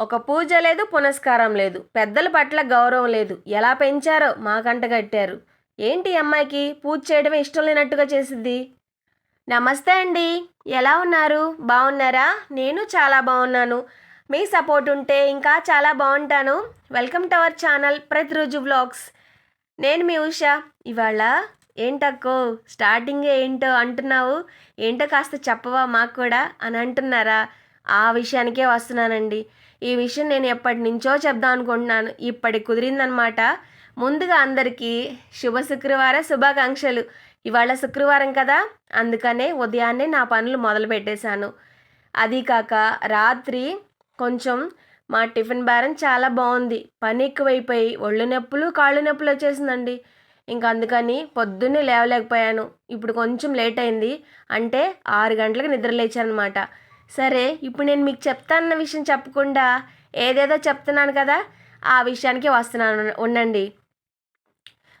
ఒక పూజ లేదు పునస్కారం లేదు. పెద్దల పట్ల గౌరవం లేదు. ఎలా పెంచారో మాకంట కట్టారు. ఏంటి అమ్మాయికి? పూజ చేయడమే ఇష్టం లేనట్టుగా చేసిద్ది. నమస్తే అండి. ఎలా ఉన్నారు? బాగున్నారా? నేను చాలా బాగున్నాను. మీ సపోర్ట్ ఉంటే ఇంకా చాలా బాగుంటాను. వెల్కమ్ టు అవర్ ఛానల్ ప్రతిరోజు వ్లాగ్స్. నేను మీ ఉష. ఇవాళ ఏంటక్కో స్టార్టింగే ఏంటో అంటున్నావు? ఏంటో కాస్త చెప్పవా మాకు కూడా? అని అంటున్నారా? ఆ విషయానికే వస్తున్నానండి. ఈ విషయం నేను ఎప్పటి నుంచో చెప్దాం అనుకుంటున్నాను. ఇప్పటి కుదిరిందనమాట ముందుగా అందరికీ శుభ శుక్రవార శుభాకాంక్షలు. ఇవాళ శుక్రవారం కదా అందుకనే ఉదయాన్నే నా పనులు మొదలు పెట్టేశాను. అది కాక రాత్రి కొంచెం మా టిఫిన్ బేరం చాలా బాగుంది. పని ఎక్కువైపోయి ఒళ్ళు నొప్పులు కాళ్ళు నొప్పులు వచ్చేసిందండి. ఇంకా అందుకని పొద్దున్నే లేవలేకపోయాను. ఇప్పుడు కొంచెం లేట్ అయింది. అంటే ఆరు గంటలకు నిద్ర లేచానమాట సరే ఇప్పుడు నేను మీకు చెప్తానన్న విషయం చెప్పకుండా ఏదేదో చెప్తున్నాను కదా ఆ విషయానికి వస్తున్నాను. ఉండండి.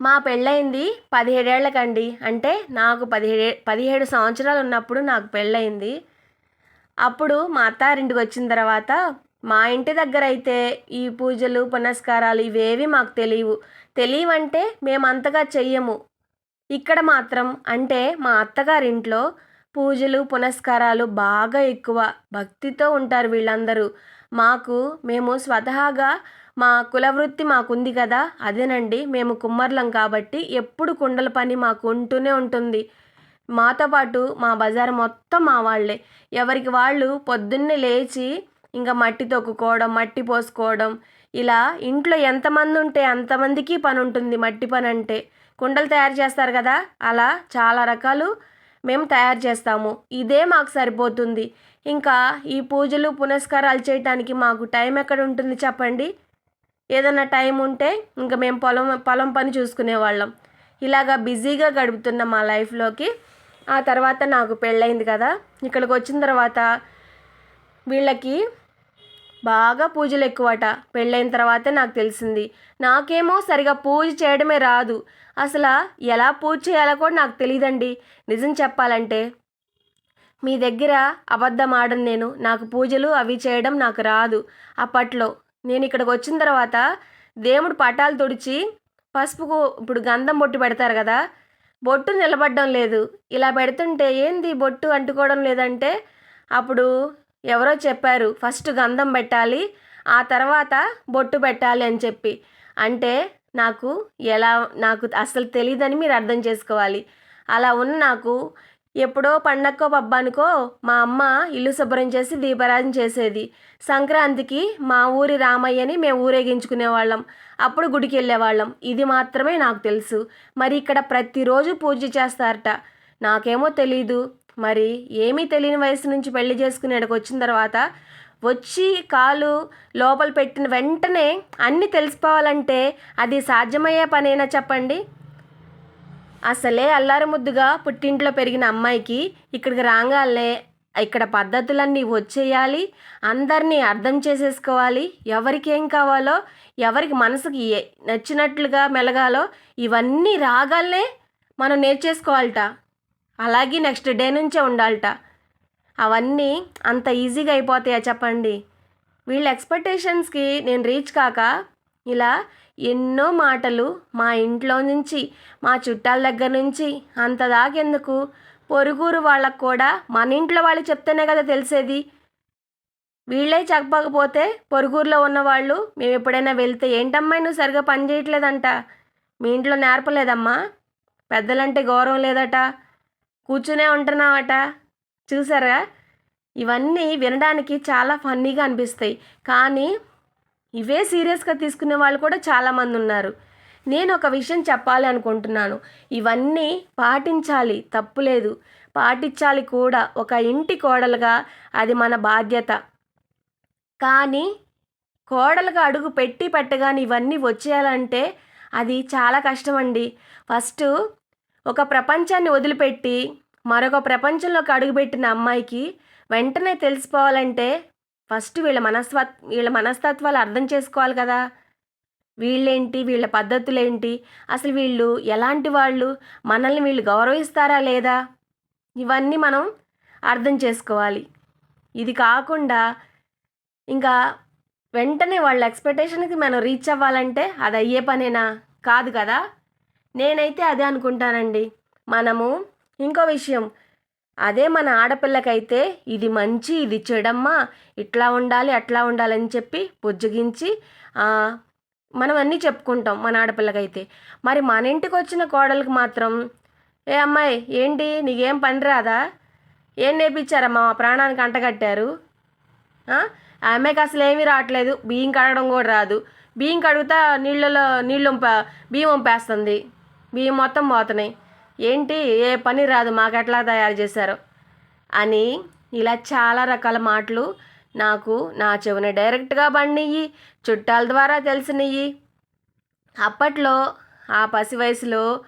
మా పెళ్ళయింది పదిహేడేళ్ళకండి. అంటే నాకు పదిహేడు పదిహేడు సంవత్సరాలు ఉన్నప్పుడు నాకు పెళ్ళయింది. అప్పుడు మా అత్తారింటికి వచ్చిన తర్వాత మా ఇంటి దగ్గర అయితే ఈ పూజలు పునస్కారాలు ఇవేవి మాకు తెలియవు. తెలియవంటే మేము అంతగా చెయ్యము. ఇక్కడ మాత్రం అంటే మా అత్తగారింట్లో పూజలు పునస్కారాలు బాగా ఎక్కువ భక్తితో ఉంటారు వీళ్ళందరూ. మాకు మేము స్వతహాగా మా కులవృత్తి మాకుంది కదా అదేనండి. మేము కుమ్మర్లం కాబట్టి ఎప్పుడు కుండల పని మాకు ఉంటూనే ఉంటుంది. మాతో పాటు మా బజార్ మొత్తం మా వాళ్ళే. ఎవరికి వాళ్ళు పొద్దున్నే లేచి ఇంకా మట్టి తొక్కుకోవడం మట్టి పోసుకోవడం ఇలా ఇంట్లో ఎంతమంది ఉంటే అంతమందికి పని ఉంటుంది మట్టి పని అంటే కుండలు తయారు చేస్తారు కదా అలా చాలా రకాలు మేము తయారు చేస్తాము. ఇదే మాకు సరిపోతుంది. ఇంకా ఈ పూజలు పునస్కారాలు చేయటానికి మాకు టైం ఎక్కడ ఉంటుంది చెప్పండి? ఏదైనా టైం ఉంటే ఇంకా మేము పొలం పొలం పని చూసుకునేవాళ్ళం. ఇలాగా బిజీగా గడుపుతున్న మా లైఫ్లోకి ఆ తర్వాత నాకు పెళ్ళయింది కదా. ఇక్కడికి వచ్చిన తర్వాత వీళ్ళకి బాగా పూజలు ఎక్కువట పెళ్ళైన తర్వాతే నాకు తెలిసింది. నాకేమో సరిగా పూజ చేయడమే రాదు. అసలు ఎలా పూజ చేయాలో కూడా నాకు తెలియదండి నిజం చెప్పాలంటే. మీ దగ్గర అబద్ధం ఆడను నేను. నాకు పూజలు అవి చేయడం నాకు రాదు. అప్పట్లో. నేను ఇక్కడికి వచ్చిన తర్వాత దేవుడు పటాలు తుడిచి పసుపుకు ఇప్పుడు గంధం బొట్టు పెడతారు కదా. బొట్టు నిలబడడం లేదు. ఇలా పెడుతుంటే ఏంది బొట్టు అంటుకోవడం లేదంటే అప్పుడు ఎవరో చెప్పారు ఫస్ట్ గంధం పెట్టాలి ఆ తర్వాత బొట్టు పెట్టాలి అని చెప్పి. అంటే నాకు ఎలా నాకు అసలు తెలియదని మీరు అర్థం చేసుకోవాలి. అలా ఉన్న నాకు ఎప్పుడో పండక్కో పబ్బానికో మా అమ్మ ఇల్లు శుభ్రం చేసి దీపారాధన చేసేది. సంక్రాంతికి మా ఊరి రామయ్యని మేము ఊరేగించుకునేవాళ్ళం. అప్పుడు గుడికి వెళ్ళేవాళ్ళం. ఇది మాత్రమే నాకు తెలుసు. మరి ఇక్కడ ప్రతిరోజు పూజ చేస్తారట. నాకేమో తెలీదు. మరి ఏమీ తెలియని వయసు నుంచి పెళ్ళి చేసుకుని ఇక్కడికి వచ్చిన తర్వాత వచ్చి కాలు లోపల పెట్టిన వెంటనే అన్నీ తెలిసిపోవాలంటే అది సాధ్యమయ్యే పనేనా చెప్పండి? అసలే అల్లారి ముద్దుగా పుట్టింట్లో పెరిగిన అమ్మాయికి ఇక్కడికి రాగాలే ఇక్కడ పద్ధతులన్నీ వచ్చేయాలి అందరినీ అర్థం చేసేసుకోవాలి ఎవరికి ఏం కావాలో ఎవరికి మనసుకి ఏ నచ్చినట్లుగా మెలగాలో ఇవన్నీ రాగాలనే మనం నేర్చేసుకోవాలట. అలాగే నెక్స్ట్ డే నుంచే ఉండాలట. అవన్నీ అంత ఈజీగా అయిపోతాయా చెప్పండి? వీళ్ళ ఎక్స్పెక్టేషన్స్కి నేను రీచ్ కాక ఇలా ఎన్నో మాటలు మా ఇంట్లో నుంచి మా చుట్టాల దగ్గర నుంచి అంత దాకెందుకు? పొరుగురు వాళ్ళకు కూడా మన ఇంట్లో వాళ్ళు చెప్తేనే కదా తెలిసేది. వీళ్ళే చెప్పకపోతే పొరుగురులో ఉన్నవాళ్ళు మేము ఎప్పుడైనా వెళ్తే ఏంటమ్మా నువ్వు సరిగా పని చేయట్లేదంట? మీ ఇంట్లో నేర్పలేదమ్మా? పెద్దలంటే గౌరవం లేదట? కూర్చునే ఉంటున్నావట. చూసారా? ఇవన్నీ వినడానికి చాలా ఫన్నీగా అనిపిస్తాయి. కానీ ఇవే సీరియస్గా తీసుకునే వాళ్ళు కూడా చాలామంది ఉన్నారు. నేను ఒక విషయం చెప్పాలి అనుకుంటున్నాను. ఇవన్నీ పాటించాలి తప్పులేదు పాటించాలి కూడా ఒక ఇంటి కోడలుగా అది మన బాధ్యత. కానీ కోడలుగా అడుగు పెట్టి పెట్టగానే ఇవన్నీ వచ్చేయాలంటే అది చాలా కష్టం అండి ఫస్ట్ ఒక ప్రపంచాన్ని వదిలిపెట్టి మరొక ప్రపంచంలోకి అడుగుపెట్టిన అమ్మాయికి వెంటనే తెలిసిపోవాలంటే ఫస్ట్ వీళ్ళ మనస్వ వీళ్ళ మనస్తత్వాలు అర్థం చేసుకోవాలి కదా. వీళ్ళేంటి? వీళ్ళ పద్ధతులేంటి? అసలు వీళ్ళు ఎలాంటి వాళ్ళు? మనల్ని వీళ్ళు గౌరవిస్తారా లేదా? ఇవన్నీ మనం అర్థం చేసుకోవాలి. ఇది కాకుండా ఇంకా వెంటనే వాళ్ళ ఎక్స్పెక్టేషన్కి మనం రీచ్ అవ్వాలంటే అది అయ్యే పనేనా? కాదు కదా. నేనైతే అదే అనుకుంటానండి. మనము ఇంకో విషయం. అదే మన ఆడపిల్లకైతే ఇది మంచి ఇది చెడమ్మా ఇట్లా ఉండాలి అట్లా ఉండాలని చెప్పి బుజ్జగించి మనం అన్నీ చెప్పుకుంటాం మన ఆడపిల్లకైతే. మరి మన ఇంటికి వచ్చిన కోడలికి మాత్రం ఏ అమ్మాయి ఏంటి? నీకేం పని రాదా? ఏం నేర్పించారమ్మా? మా ప్రాణానికి అంటగట్టారు ఆమెకి అసలు ఏమీ రావట్లేదు. బియ్యం కడగడం కూడా రాదు. బియ్యం కడుగుతా నీళ్ళలో నీళ్ళు బియ్యం వంపేస్తుంది. బియ్యం మొత్తం పోతున్నాయి. ఏంటి? ఏ పని రాదు. మాకెట్లా తయారు చేశారు? అని ఇలా చాలా రకాల మాటలు నాకు నా చెవిన డైరెక్ట్గా బండియ్యి చుట్టాల ద్వారా తెలిసినవి అప్పట్లో ఆ పసి వయసులో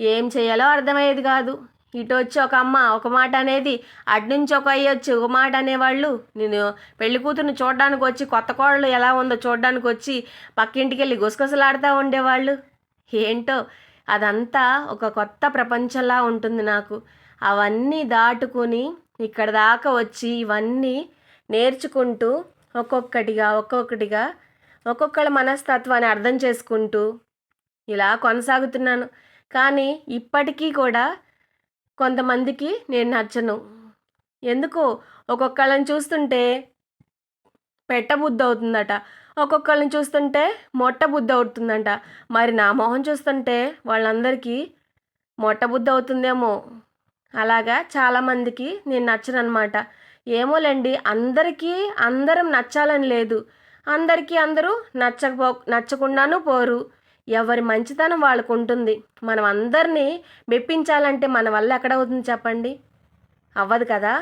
ఏం చేయాలో అర్థమయ్యేది కాదు. ఇటు వచ్చి ఒక అమ్మ ఒక మాట అనేది అటునుంచి ఒక అయ్యొచ్చి ఒక మాట అనేవాళ్ళు. నేను పెళ్ళి కూతురుని చూడడానికి వచ్చి కొత్త కోడలు ఎలా ఉందో చూడడానికి వచ్చి పక్కింటికి వెళ్ళి గుసగుసలాడుతూ ఉండేవాళ్ళు. ఏంటో? అదంతా ఒక కొత్త ప్రపంచంలా ఉంటుంది నాకు. అవన్నీ దాటుకుని ఇక్కడ దాకా వచ్చి ఇవన్నీ నేర్చుకుంటూ ఒక్కొక్కటిగా ఒక్కొక్కటిగా ఒక్కొక్కళ్ళ మనస్తత్వాన్ని అర్థం చేసుకుంటూ ఇలా కొనసాగుతున్నాను. కానీ ఇప్పటికీ కూడా కొంతమందికి నేను నచ్చను. ఎందుకు ఒక్కొక్కళ్ళని చూస్తుంటే పెట్టబుద్ధి అవుతుందట ఒక్కొక్కళ్ళని చూస్తుంటే మొట్ట బుద్ధి అవుతుందంట. మరి నా మొహం చూస్తుంటే వాళ్ళందరికీ మొట్ట బుద్ధి అవుతుందేమో. అలాగా చాలామందికి నేను నచ్చనమాట ఏమోలేండి అందరికీ అందరం నచ్చాలని లేదు. అందరికీ అందరూ నచ్చకపో నచ్చకుండానూ పోరు. ఎవరి మంచితనం వాళ్ళకు ఉంటుంది మనం అందరినీ మెప్పించాలంటే మన వల్ల ఎక్కడ అవుతుంది చెప్పండి? అవ్వదు కదా?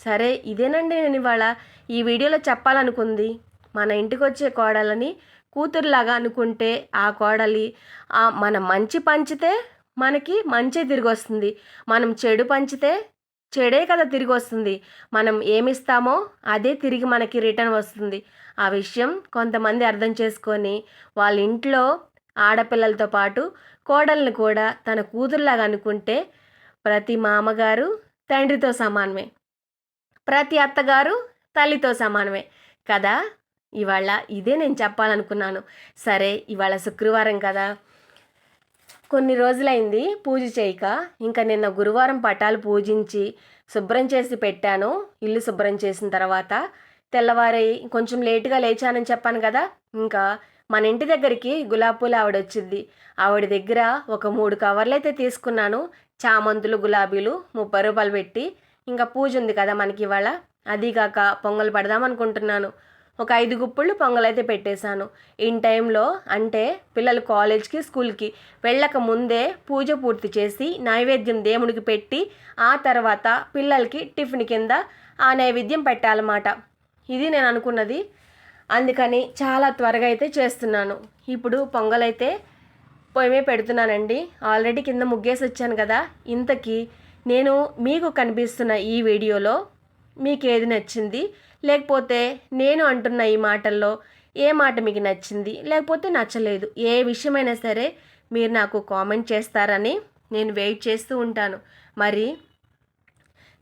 సరే ఇదేనండి నేను ఇవాళ ఈ వీడియోలో చెప్పాలనుకుంది. మన ఇంటికి వచ్చే కోడలని కూతురులాగా అనుకుంటే ఆ కోడలి మన మంచి పంచితే మనకి మంచి తిరిగి వస్తుంది మనం చెడు పంచితే చెడే కదా తిరిగి వస్తుంది మనం ఏమిస్తామో అదే తిరిగి మనకి రిటర్న్ వస్తుంది. ఆ విషయం కొంతమంది అర్థం చేసుకొని వాళ్ళ ఇంట్లో ఆడపిల్లలతో పాటు కోడల్ని కూడా తన కూతురులాగా అనుకుంటే ప్రతి మామగారు తండ్రితో సమానమే. ప్రతి అత్తగారు తల్లితో సమానమే. కదా? ఇవాళ ఇదే నేను చెప్పాలనుకున్నాను. సరే ఇవాళ శుక్రవారం కదా. కొన్ని రోజులైంది పూజ చేయక. ఇంకా నిన్న గురువారం పటాలు పూజించి శుభ్రం చేసి పెట్టాను. ఇల్లు శుభ్రం చేసిన తర్వాత తెల్లవారి కొంచెం లేటుగా లేచానని చెప్పాను కదా. ఇంకా మన ఇంటి దగ్గరికి గులాబీలు ఆవిడ వచ్చింది. ఆవిడ దగ్గర ఒక మూడు కవర్లు అయితే తీసుకున్నాను. చామంతులు గులాబీలు ముప్పై రూపాయలు పెట్టి. ఇంకా పూజ ఉంది కదా మనకి ఇవాళ. అదీగాక పొంగల్ పడదాం అనుకుంటున్నాను. ఒక ఐదు గుప్పుళ్ళు పొంగలైతే పెట్టేశాను. ఇన్ టైంలో అంటే పిల్లలు కాలేజ్కి స్కూల్కి వెళ్ళక ముందే పూజ పూర్తి చేసి నైవేద్యం దేవునికి పెట్టి ఆ తర్వాత పిల్లలకి టిఫిన్ కింద ఆ నైవేద్యం పెట్టాలన్నమాట. ఇది నేను అనుకున్నది. అందుకని చాలా త్వరగా అయితే చేస్తున్నాను. ఇప్పుడు పొంగలైతే పొయ్యమే పెడుతున్నానండి. ఆల్రెడీ కింద ముగ్గేసి వచ్చాను కదా. ఇంతకీ నేను మీకు కనిపిస్తున్న ఈ వీడియోలో మీకు ఏది నచ్చింది? లేకపోతే నేను అంటున్న ఈ మాటల్లో ఏ మాట మీకు నచ్చింది? లేకపోతే నచ్చలేదు. ఏ విషయమైనా సరే మీరు నాకు కామెంట్ చేస్తారని నేను వెయిట్ చేస్తూ ఉంటాను. మరి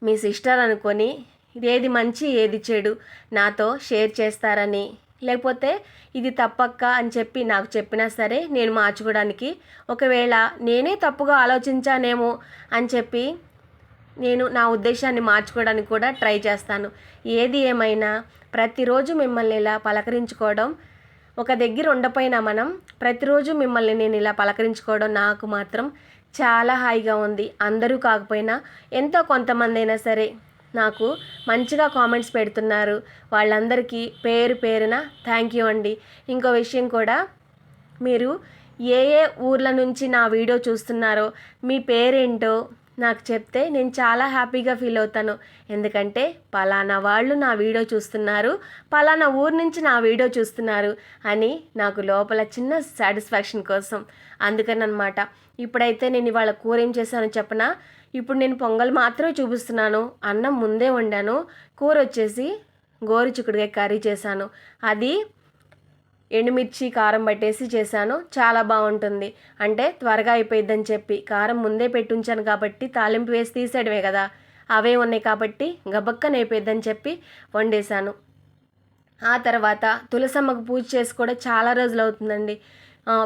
మీ సిస్టర్ అనుకొని ఏది మంచి ఏది చెడు నాతో షేర్ చేస్తారని లేకపోతే ఇది తప్పక్క అని చెప్పి నాకు చెప్పినా సరే నేను మార్చుకోవడానికి ఒకవేళ నేనే తప్పుగా ఆలోచించానేమో అని చెప్పి నేను నా ఉద్దేశాన్ని మార్చుకోవడానికి కూడా ట్రై చేస్తాను. ఏది ఏమైనా ప్రతిరోజు మిమ్మల్ని ఇలా పలకరించుకోవడం ఒక దగ్గర ఉండపోయినా మనం ప్రతిరోజు మిమ్మల్ని నేను ఇలా పలకరించుకోవడం నాకు మాత్రం చాలా హాయిగా ఉంది. అందరూ కాకపోయినా ఎంతో కొంతమంది అయినా సరే నాకు మంచిగా కామెంట్స్ పెడుతున్నారు. వాళ్ళందరికీ పేరు పేరున థ్యాంక్ యూ అండి. ఇంకో విషయం కూడా మీరు ఏ ఏ ఊర్ల నుంచి నా వీడియో చూస్తున్నారో మీ పేరేంటో నాకు చెప్తే నేను చాలా హ్యాపీగా ఫీల్ అవుతాను. ఎందుకంటే పలానా వాళ్ళు నా వీడియో చూస్తున్నారు పలానా ఊరు నుంచి నా వీడియో చూస్తున్నారు అని నాకు లోపల చిన్న సాటిస్ఫాక్షన్ కోసం అందుకని అనమాట ఇప్పుడైతే నేను ఇవాళ కూర ఏం చేశానో చెప్పనా? ఇప్పుడు నేను పొంగల్ మాత్రమే చూపిస్తున్నాను అన్నం ముందే వండాను కూర వచ్చేసి గోరు చిక్కుడుగా కర్రీ చేశాను. అది ఎండుమిర్చి కారం పట్టేసి చేశాను. చాలా బాగుంటుంది. అంటే త్వరగా అయిపోయిద్దని చెప్పి. కారం ముందే పెట్టుంచాను కాబట్టి తాలింపు వేసి తీసేయడమే కదా. అవే ఉన్నాయి కాబట్టి గబక్కన అయిపోయిద్దని చెప్పి వండేశాను. ఆ తర్వాత తులసమ్మకు పూజ చేసి కూడా చాలా రోజులు అవుతుందండి.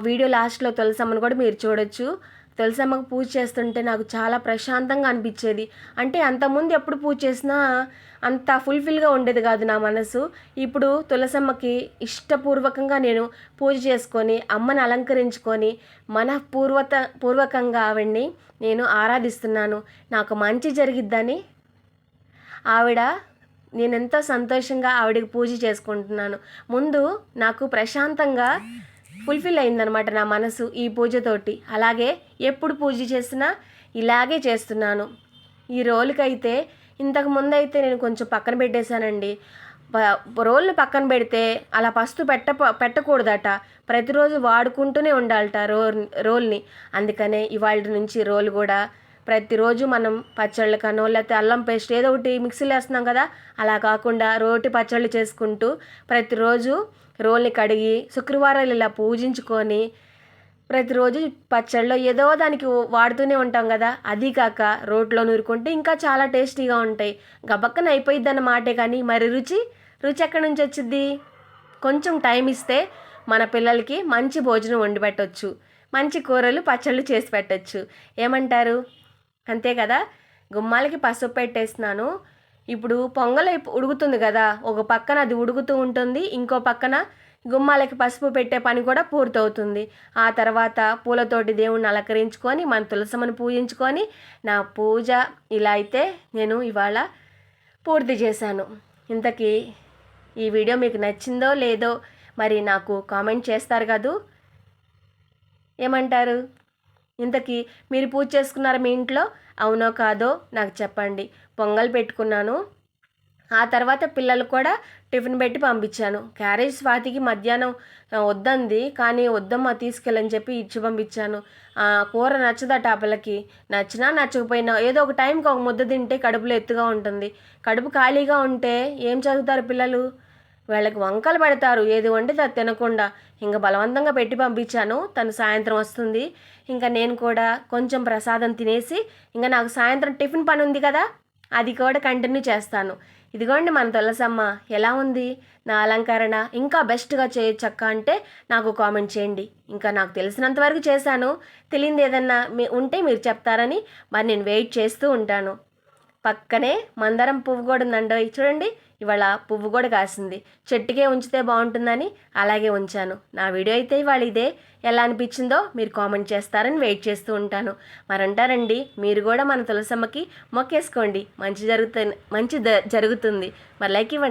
వీడియో లాస్ట్లో తులసమ్మను కూడా మీరు చూడొచ్చు. తులసమ్మకు పూజ చేస్తుంటే నాకు చాలా ప్రశాంతంగా అనిపించేది. అంటే అంతకుముందు ఎప్పుడు పూజ చేసినా అంత ఫుల్ఫిల్గా ఉండేది కాదు నా మనసు. ఇప్పుడు తులసమ్మకి ఇష్టపూర్వకంగా నేను పూజ చేసుకొని అమ్మని అలంకరించుకొని మన పూర్వత పూర్వకంగా ఆవిడ్ని నేను ఆరాధిస్తున్నాను. నాకు మంచి జరిగిద్దని ఆవిడ నేను ఎంతో సంతోషంగా ఆవిడకి పూజ చేసుకుంటున్నాను. ముందు నాకు ప్రశాంతంగా ఫుల్ఫిల్ అయిందనమాట నా మనసు ఈ పూజతోటి అలాగే ఎప్పుడు పూజ చేసినా ఇలాగే చేస్తున్నాను. ఈ రోలుకైతే ఇంతకు ముందు అయితే నేను కొంచెం పక్కన పెట్టేశానండి. ప- రోల్ని పక్కన పెడితే అలా పస్తు పెట్ట పెట్టకూడదట. ప్రతిరోజు వాడుకుంటూనే ఉండాలట రోల్ రోల్ని. అందుకనే ఇవాళ నుంచి రోల్ కూడా ప్రతిరోజు మనం పచ్చళ్ళకనో లేకపోతే అల్లం పేస్ట్ ఏదో ఒకటి మిక్సీలో వేస్తున్నాం కదా అలా కాకుండా రోటి పచ్చళ్ళు చేసుకుంటూ ప్రతిరోజు రోల్ని కడిగి శుక్రవారాలు ఇలా పూజించుకొని ప్రతిరోజు పచ్చళ్ళలో ఏదో దానికి వాడుతూనే ఉంటాం కదా అది కాక రోట్లో నూరుకుంటే ఇంకా చాలా టేస్టీగా ఉంటాయి. గబక్కన అయిపోయిద్ది అన్న మాటే కానీ మరి రుచి రుచి ఎక్కడి నుంచి వచ్చింది కొంచెం టైం ఇస్తే మన పిల్లలకి మంచి భోజనం వండి పెట్టవచ్చు మంచి కూరలు పచ్చళ్ళు చేసి పెట్టచ్చు. ఏమంటారు? అంతే కదా? గుమ్మాలకి పసుపు పెట్టేస్తున్నాను. ఇప్పుడు పొంగల్ ఉడుకుతుంది కదా? ఒక పక్కన అది ఉడుకుతూ ఉంటుంది ఇంకో పక్కన గుమ్మాలకి పసుపు పెట్టే పని కూడా పూర్తవుతుంది. ఆ తర్వాత పూలతోటి దేవుణ్ణి అలంకరించుకొని మన తులసమ్మని పూజించుకొని నా పూజ ఇలా అయితే నేను ఇవాళ పూర్తి చేశాను. ఇంతకీ ఈ వీడియో మీకు నచ్చిందో లేదో మరి నాకు కామెంట్ చేస్తారు కదూ? ఏమంటారు? ఇంతకీ మీరు పూజ చేసుకున్నారా మీ ఇంట్లో? అవునో కాదో నాకు చెప్పండి. పొంగల్ పెట్టుకున్నాను. ఆ తర్వాత పిల్లలు కూడా టిఫిన్ పెట్టి పంపించాను. క్యారేజ్ స్వాతికి మధ్యాహ్నం వద్దంది. కానీ వద్దమ్మా తీసుకెళ్ళని చెప్పి ఇచ్చి పంపించాను. ఆ, కూర నచ్చదా టాపలకి నచ్చినా నచ్చకపోయినా ఏదో ఒక టైంకి ఒక ముద్ద తింటే కడుపులో ఎత్తుగా ఉంటుంది. కడుపు ఖాళీగా ఉంటే ఏం చదువుతారు పిల్లలు? వీళ్ళకి వంకలు పెడతారు. ఏది వండితే అది తినకుండా. ఇంకా బలవంతంగా పెట్టి పంపించాను. తను సాయంత్రం వస్తుంది. ఇంకా నేను కూడా కొంచెం ప్రసాదం తినేసి ఇంకా నాకు సాయంత్రం టిఫిన్ పని ఉంది కదా అది కూడా కంటిన్యూ చేస్తాను. ఇదిగోండి మన తులసమ్మ ఎలా ఉంది? నా అలంకరణ ఇంకా బెస్ట్గా చేయొచ్చక్క అంటే నాకు కామెంట్ చేయండి. ఇంకా నాకు తెలిసినంత వరకు చేశాను. తెలియంది ఏదన్నా మీ ఉంటే మీరు చెప్తారని మరి నేను వెయిట్ చేస్తూ ఉంటాను. పక్కనే మందారం పువ్వు కూడా ఉందండో చూడండి ఇవాళ పువ్వు కూడా కాసింది. చెట్టుకే ఉంచితే బాగుంటుందని అలాగే ఉంచాను. నా వీడియో అయితే ఇవాళ ఇదే. ఎలా అనిపించిందో మీరు కామెంట్ చేస్తారని వెయిట్ చేస్తూ ఉంటాను. మరంటారండి మీరు కూడా మన తులసమ్మకి మొక్కేసుకోండి. మంచి జరుగుతుంది మంచి ద- జరుగుతుంది. మరి లైక్ ఇవ్వండి.